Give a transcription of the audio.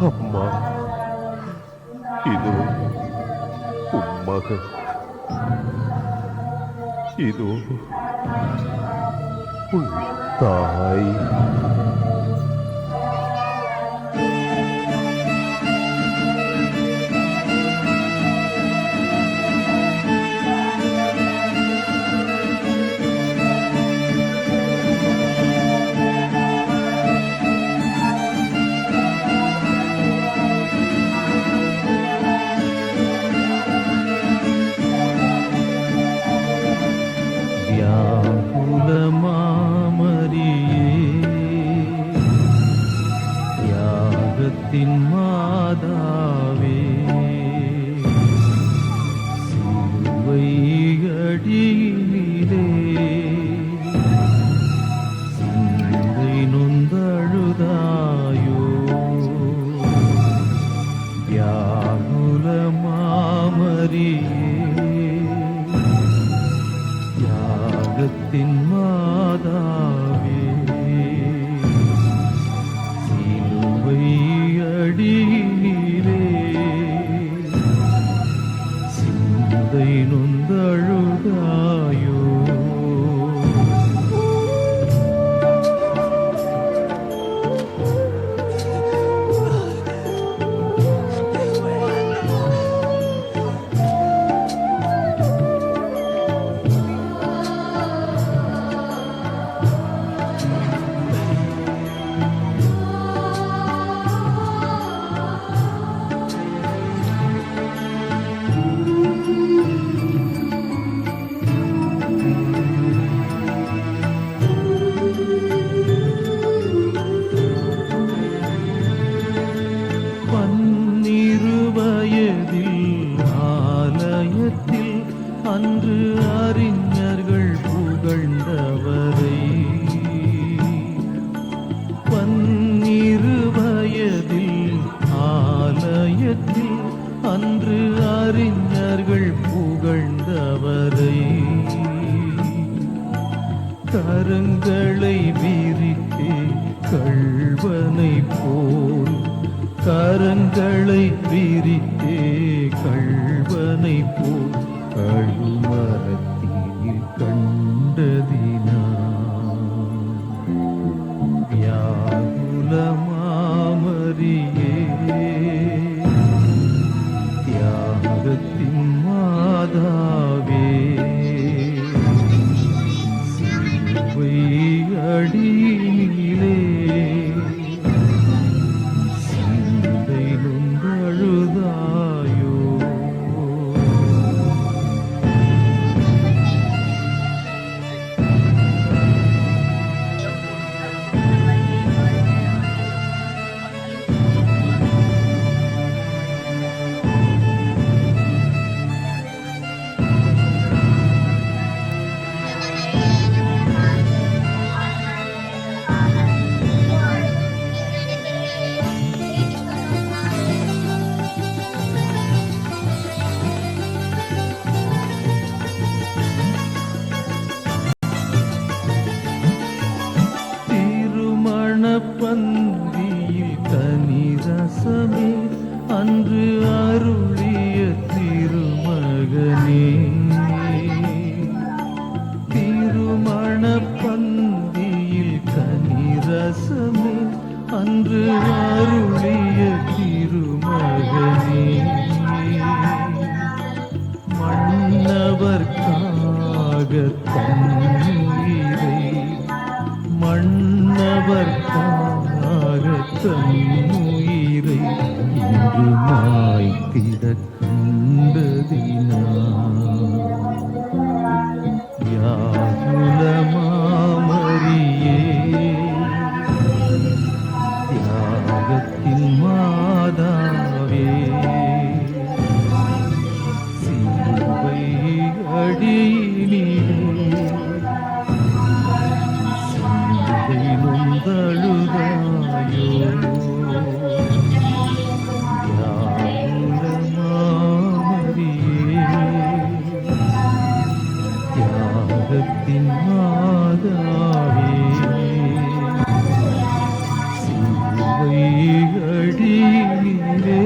ಅಮ್ಮ ಇದು ಉಮ್ಮಗ ಇದು ತಾಯಿ வியாகுலமாமரியே யாகத்தின் மாதாவே சிலுவை அடி அன்று அறிஞர்கள் புகழ்ந்தவரை. பன்னிரு வயதில் ஆலயத்தில் அன்று அறிஞர்கள் புகழ்ந்தவரை. கரங்களை விரித்தே கள்வனை போல் கரங்களை விரித்தே கள்வனை போல் கழுமரத்தில் கண்டதே கனிரசமே அன்று அருளிய திருமகனே. திருமண பந்தியில் கனிரசமே அன்று அருளிய திருமகனே. மன்னவர்க்காக தன்னுயிரை மன்னவர்க்காக தன்னுயிரை மாய்த்திட கண்டதினா வியாகுலமாமரியே தியாகத்தின் மாதாவே சிலுவை அடியிலே சிந்தை உலகத்தின் மாதாவே. சிலுவை அடியிலே